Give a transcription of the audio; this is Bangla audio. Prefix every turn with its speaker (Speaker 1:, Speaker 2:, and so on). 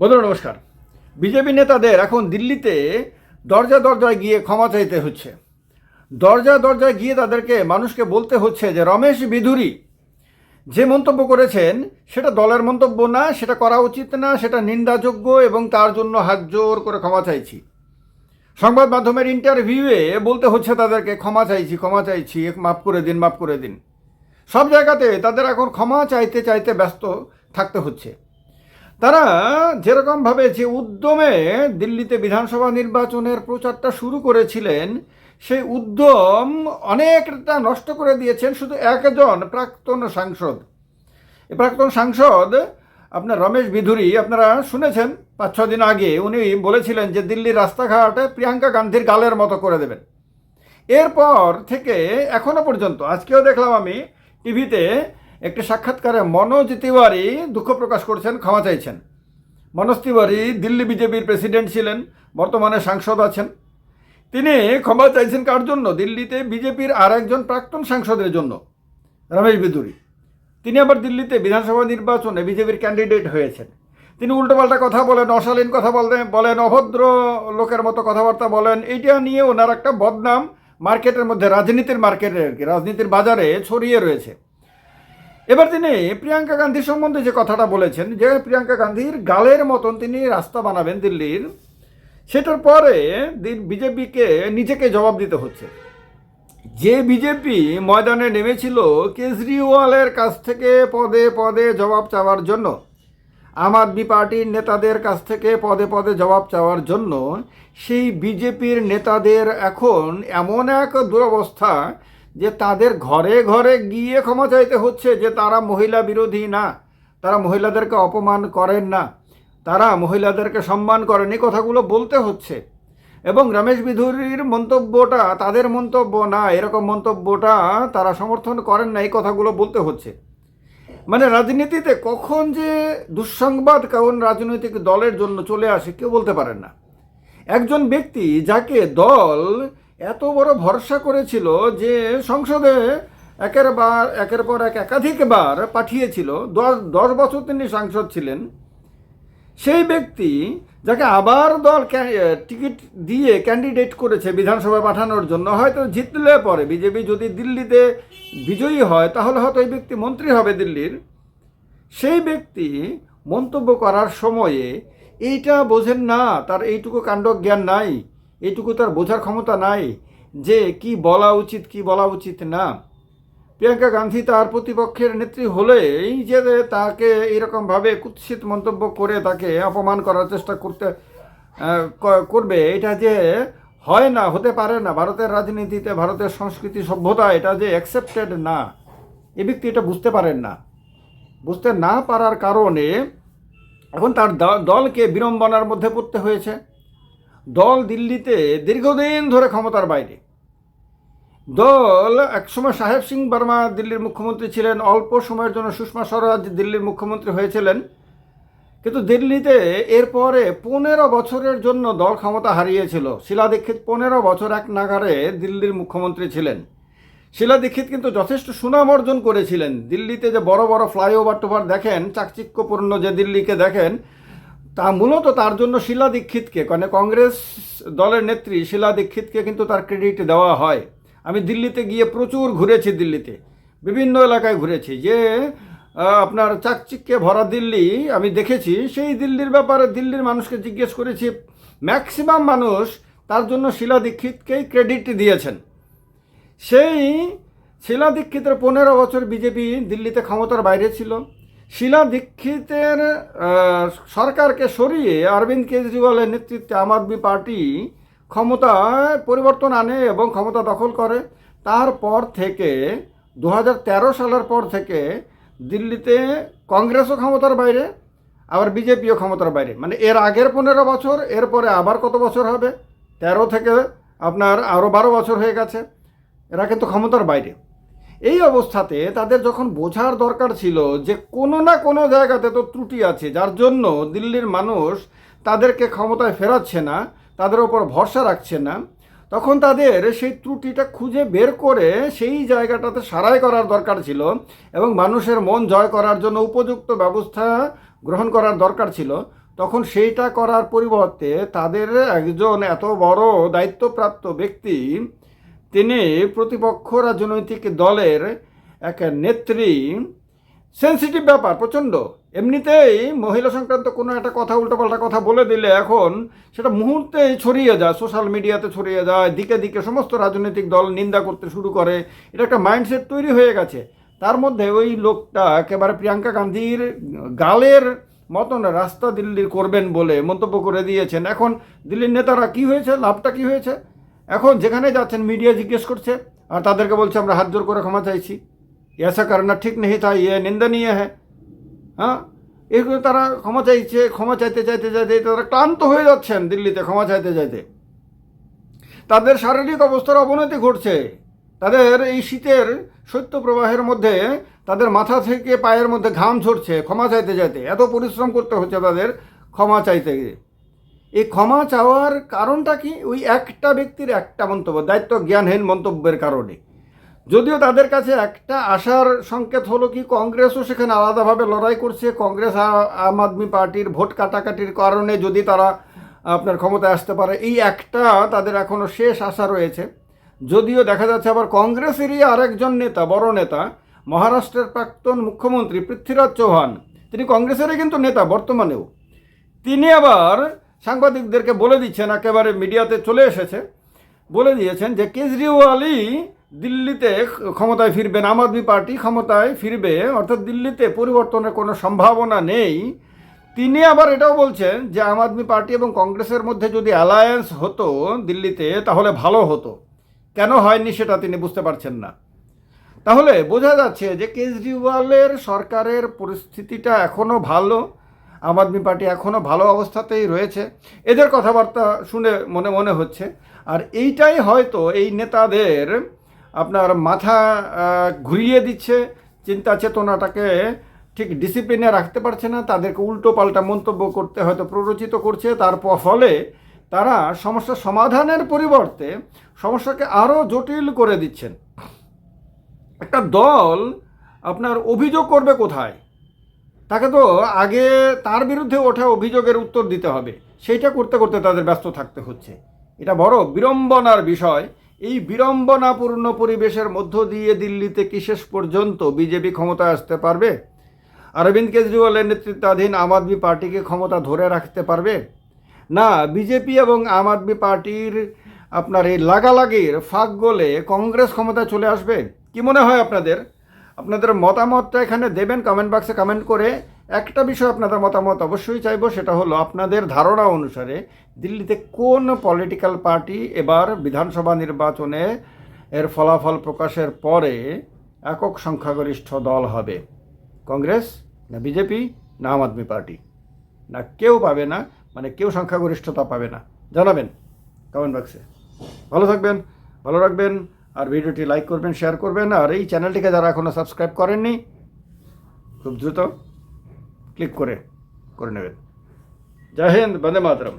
Speaker 1: বন্ধুরা, নমস্কার। বিজেপি নেতাদের এখন দিল্লিতে দরজা দরজায় গিয়ে ক্ষমা চাইতে হচ্ছে। দরজা দরজায় গিয়ে তাদেরকে মানুষকে বলতে হচ্ছে যে, রমেশ বিধুরি, যে মন্তব্য করেছেন, সেটা দলের মন্তব্য না, সেটা করা উচিত না, সেটা নিন্দাযোগ্য এবং তার জন্য হাত জোর করে ক্ষমা চাইছি। সংবাদ মাধ্যমের ইন্টারভিউয়ে বলতে হচ্ছে তাদেরকে, ক্ষমা চাইছি ক্ষমা চাইছি মাফ করে দিন, মাফ করে দিন। সব জায়গাতে তাদের এখন ক্ষমা চাইতে চাইতে ব্যস্ত থাকতে হচ্ছে। তারা যেরকমভাবে যে উদ্যমে দিল্লিতে বিধানসভা নির্বাচনের প্রচারটা শুরু করেছিলেন, সেই উদ্যম অনেকটা নষ্ট করে দিয়েছেন শুধু একজন প্রাক্তন সাংসদ। প্রাক্তন সাংসদ আপনার রমেশ বিধুরি, আপনারা শুনেছেন পাঁচ ছ দিন আগে উনি বলেছিলেন যে দিল্লির রাস্তাঘাটে প্রিয়াঙ্কা গান্ধীর গালের মতো করে দেবেন। এরপর থেকে এখনও পর্যন্ত, আজকেও দেখলাম আমি টিভিতে একটি সাক্ষাৎকারে মনোজ তিওয়ারি দুঃখ প্রকাশ করছেন, ক্ষমা চাইছেন। মনোজ তিওয়ারি দিল্লি বিজেপির প্রেসিডেন্ট ছিলেন, বর্তমানে সাংসদ আছেন। তিনি ক্ষমা চাইছেন কার জন্য? দিল্লিতে বিজেপির আর একজন প্রাক্তন সাংসদের জন্য, রমেশ বিদুরী। তিনি আবার দিল্লিতে বিধানসভা নির্বাচনে বিজেপির ক্যান্ডিডেট হয়েছেন। তিনি উল্টোপাল্টা কথা বলেন, অশালীন কথা বলেন বলেন, অভদ্র লোকের মতো কথাবার্তা বলেন, এইটা নিয়ে ওনার একটা বদনাম মার্কেটের মধ্যে, রাজনীতির মার্কেটে আর কি, রাজনীতির বাজারে ছড়িয়ে রয়েছে। এবার তিনি প্রিয়াঙ্কা গান্ধী সম্বন্ধে যে কথাটা বলেছেন, যে প্রিয়াঙ্কা গান্ধীর গালের মতন তিনি রাস্তা বানাবেন দিল্লির, সেটার পরে বিজেপিকে নিজেকে জবাব দিতে হচ্ছে। যে বিজেপি ময়দানে নেমেছিল কেজরিওয়ালের কাছ থেকে পদে পদে জবাব চাওয়ার জন্য, আম আদমি পার্টির নেতাদের কাছ থেকে পদে পদে জবাব চাওয়ার জন্য, সেই বিজেপির নেতাদের এখন এমন এক দুরবস্থা যে তাদের ঘরে ঘরে গিয়ে ক্ষমা চাইতে হচ্ছে যে তারা মহিলা বিরোধী না। তারা মহিলাদেরকে অপমান করেন না। তারা মহিলাদেরকে সম্মান করেন। এই কথাগুলো বলতে হচ্ছে। এবং রমেশ বিধুরীর মন্তব্যটা তাদের মন্তব্য না, এরকম মন্তব্যটা তারা সমর্থন করেন না, এই কথাগুলো বলতে হচ্ছে। মানে রাজনীতিতে কখন যে দুঃসংবাদ কারণ রাজনৈতিক দলের জন্য চলে আসে কেউ বলতে পারেন না। একজন ব্যক্তি যাকে দল এত বড় ভরসা করেছিল যে সংসদে একের বার, একের পর এক একাধিকবার পাঠিয়েছিল। দশ দশ বছর তিনি সাংসদ ছিলেন। সেই ব্যক্তি যাকে আবার দল টিকিট দিয়ে ক্যান্ডিডেট করেছে বিধানসভায় পাঠানোর জন্য, হয়তো জিতলে পরে বিজেপি যদি দিল্লিতে বিজয়ী হয়, তাহলে হয়তো এই ব্যক্তি মন্ত্রী হবে দিল্লির। সেই ব্যক্তি মন্তব্য করার সময়ে এইটা বোঝেন না, তার এইটুকু কাণ্ড জ্ঞান নাই। এইটুকু তার বোঝার ক্ষমতা নাই যে কি বলা উচিত, কি বলা উচিত না। প্রিয়াঙ্কা গান্ধী তার প্রতিপক্ষের নেত্রী হলে এই যে তাকে এরকমভাবে কুৎসিত মন্তব্য করে তাকে অপমান করার চেষ্টা করতে করবে, এটা যে হয় না, হতে পারে না। ভারতের রাজনীতিতে ভারতের সংস্কৃতি সভ্যতা এটা যে অ্যাকসেপ্টেড না, এ ব্যক্তি এটা বুঝতে পারেন না। বুঝতে না পারার কারণে এখন তার দলকে বিড়ম্বনার মধ্যে পড়তে হয়েছে। দল দিল্লিতে দীর্ঘদিন ধরে ক্ষমতার বাইরে। দল একসময় সাহেব সিং বর্মা দিল্লির মুখ্যমন্ত্রী ছিলেন, অল্প সময়ের জন্য সুষমা স্বরাজ দিল্লির মুখ্যমন্ত্রী হয়েছিলেন। কিন্তু দিল্লিতে এরপরে পনেরো বছরের জন্য দল ক্ষমতা হারিয়েছিল। শিলা দীক্ষিত পনেরো বছর এক নাগারে দিল্লির মুখ্যমন্ত্রী ছিলেন। শিলা দীক্ষিত কিন্তু যথেষ্ট সুনাম অর্জন করেছিলেন। দিল্লিতে যে বড় বড় ফ্লাইওভার টোভার দেখেন, চাকচিক্যপূর্ণ যে দিল্লিকে দেখেন তা মূলত তার জন্য শিলা দীক্ষিতকে মানে কংগ্রেস দলের নেত্রী শিলা দীক্ষিতকে কিন্তু তার ক্রেডিট দেওয়া হয়। আমি দিল্লিতে গিয়ে প্রচুর ঘুরেছি দিল্লিতে, বিভিন্ন এলাকায় ঘুরেছি। যে আপনার চাকচিক্যে ভরা দিল্লি আমি দেখেছি, সেই দিল্লির ব্যাপারে দিল্লির মানুষকে জিজ্ঞেস করেছি ম্যাক্সিমাম মানুষ তার জন্য শিলা দীক্ষিতকেই ক্রেডিট দিয়েছেন। সেই শিলা দীক্ষিতের পনেরো বছর বিজেপি দিল্লিতে ক্ষমতার বাইরে ছিল। শিলা দীক্ষিতের সরকারকে সরিয়ে অরবিন্দ কেজরিওয়ালের নেতৃত্বে আম আদমি পার্টি ক্ষমতায় পরিবর্তন আনে এবং ক্ষমতা দখল করে। তারপর থেকে দু হাজার তেরো সালের পর থেকে দিল্লিতে কংগ্রেসও ক্ষমতার বাইরে, আবার বিজেপিও ক্ষমতার বাইরে। মানে এর আগের পনেরো বছর, এরপরে আবার কত বছর হবে? তেরো থেকে আপনার আরও বারো বছর হয়ে গেছে। এরা কিন্তু ক্ষমতার বাইরে। এই অবস্থাতে তাদের যখন বোঝার দরকার ছিল যে কোনো না কোনো জায়গাতে তো ত্রুটি আছে, যার জন্য দিল্লির মানুষ তাদেরকে ক্ষমতায় ফেরাচ্ছে না, তাদের ওপর ভরসা রাখছে না, তখন তাদের সেই ত্রুটিটা খুঁজে বের করে সেই জায়গাটাতে সারাই করার দরকার ছিল এবং মানুষের মন জয় করার জন্য উপযুক্ত ব্যবস্থা গ্রহণ করার দরকার ছিল। তখন সেইটা করার পরিবর্তে তাদের একজন এত বড় দায়িত্বপ্রাপ্ত ব্যক্তি তিনি প্রতিপক্ষ রাজনৈতিক দলের এক নেত্রী। সেন্সিটিভ ব্যাপার, প্রচণ্ড। এমনিতেই মহিলা সংক্রান্ত কোনো একটা কথা, উল্টোপাল্টা কথা বলে দিলে এখন সেটা মুহূর্তেই ছড়িয়ে যায় সোশ্যাল মিডিয়াতে ছড়িয়ে যায়, দিকে দিকে সমস্ত রাজনৈতিক দল নিন্দা করতে শুরু করে। এটা একটা মাইন্ডসেট তৈরি হয়ে গেছে। তার মধ্যে ওই লোকটা একেবারে প্রিয়াঙ্কা গান্ধীর গালের মতন রাস্তা দিল্লির করবেন বলে মন্তব্য করে দিয়েছেন। এখন দিল্লির নেতারা কি হয়েছে? লাভটা কি হয়েছে? এখন যেখানে যাচ্ছেন মিডিয়া জিজ্ঞেস করছে, আর তাদেরকে বলছে, আমরা হাত জোর করে ক্ষমা চাইছি। এসা কারণা ঠিক নেই তাই এ নিন্দনীয় হ্যাঁ হ্যাঁ এগুলো তারা ক্ষমা চাইছে, ক্ষমা চাইতে চাইতে চাইতে তারা ক্লান্ত হয়ে যাচ্ছেন দিল্লিতে, ক্ষমা চাইতে চাইতে। তাদের শারীরিক অবস্থার অবনতি ঘটছে। তাদের এই শীতের সত্য প্রবাহের মধ্যে তাদের মাথা থেকে পায়ের মধ্যে ঘাম ঝরছে, ক্ষমা চাইতে চাইতে। এত পরিশ্রম করতে হচ্ছে তাদের, ক্ষমা চাইতে। গিয়ে এই ক্ষমা চাওয়ার কারণটা কি? ওই একটা ব্যক্তির একটা মন্তব্য, দায়িত্ব, জ্ঞানহীন মন্তব্যের কারণে। যদিও তাদের কাছে একটা আশার সংকেত হলো কি, কংগ্রেসও সেখানে আলাদাভাবে লড়াই করছে। কংগ্রেস আম আদমি পার্টির ভোট কাটাকাটির কারণে যদি তারা আপনার ক্ষমতায় আসতে পারে, এই একটা তাদের এখনও শেষ আশা রয়েছে। যদিও দেখা যাচ্ছে আবার কংগ্রেসেরই আরেকজন নেতা, বড় নেতা, মহারাষ্ট্রের প্রাক্তন মুখ্যমন্ত্রী পৃথ্বীরাজ চৌহান। তিনি কংগ্রেসেরই কিন্তু নেতা বর্তমানেও। তিনি আবার সাংবাদিকদেরকে বলে দিচ্ছেন, একেবারে মিডিয়াতে চলে এসেছে, বলে দিয়েছেন যে কেজরিওয়ালই দিল্লিতে ক্ষমতায় ফিরবেন, আম আদমি পার্টি ক্ষমতায় ফিরবে, অর্থাৎ দিল্লিতে পরিবর্তনের কোনো সম্ভাবনা নেই। তিনি আবার এটাও বলছেন যে আম আদমি পার্টি এবং কংগ্রেসের মধ্যে যদি অ্যালায়েন্স হতো দিল্লিতে, তাহলে ভালো হতো। কেন হয়নি সেটা তিনি বুঝতে পারছেন না। তাহলে বোঝা যাচ্ছে যে কেজরিওয়ালের সরকারের পরিস্থিতিটা এখনও ভালো। আম আদমি পার্টি এখনও ভালো অবস্থাতেই রয়েছে। এদের কথাবার্তা শুনে মনে মনে হচ্ছে। আর এইটাই হয়তো এই নেতাদের আপনার মাথা ঘুরিয়ে দিচ্ছে, চিন্তা চেতনাটাকে ঠিক ডিসিপ্লিনে রাখতে পারছে না, তাদেরকে উল্টো পাল্টা মন্তব্য করতে হয়তো প্ররোচিত করছে, তার ফলে তারা সমস্যা সমাধানের পরিবর্তে সমস্যাকে আরও জটিল করে দিচ্ছেন। একটা দল আপনার অভিযোগ করবে কোথায়? তাকে তো আগে তার বিরুদ্ধে ওঠা অভিযোগের উত্তর দিতে হবে। সেইটা করতে করতে তাদের ব্যস্ত থাকতে হচ্ছে। এটা বড় বিড়ম্বনার বিষয়। এই বিড়ম্বনাপূর্ণ পরিবেশের মধ্য দিয়ে দিল্লিতে কি শেষ পর্যন্ত বিজেপি ক্ষমতায় আসতে পারবে? অরবিন্দ কেজরিওয়ালের নেতৃত্বাধীন আম আদমি পার্টিকে ক্ষমতা ধরে রাখতে পারবে? না, বিজেপি এবং আম আদমি পার্টির আপনার এই লাগালাগির ফাঁক গলে কংগ্রেস ক্ষমতায় চলে আসবে? কি মনে হয় আপনাদের? আপনাদের মতামতটা এখানে দেবেন কমেন্ট বক্সে কমেন্ট করে। একটা বিষয় আপনাদের মতামত অবশ্যই চাইব, সেটা হলো আপনাদের ধারণা অনুসারে দিল্লিতে কোন পলিটিক্যাল পার্টি এবার বিধানসভা নির্বাচনে এর ফলাফল প্রকাশের পরে একক সংখ্যাগরিষ্ঠ দল হবে? কংগ্রেস না বিজেপি না আম আদমি পার্টি? না কেউ পাবে না মানে কেউ সংখ্যাগরিষ্ঠতা পাবে না। জানাবেন কমেন্ট বক্সে ভালো থাকবেন, ভালো রাখবেন। আর ভিডিওটি লাইক করবেন, শেয়ার করবেন, আর এই চ্যানেলটিকে যারা এখনও সাবস্ক্রাইব করেননি, খুব দ্রুত ক্লিক করে করে নেবেন। জয় হিন্দ, বন্দে মাতরম।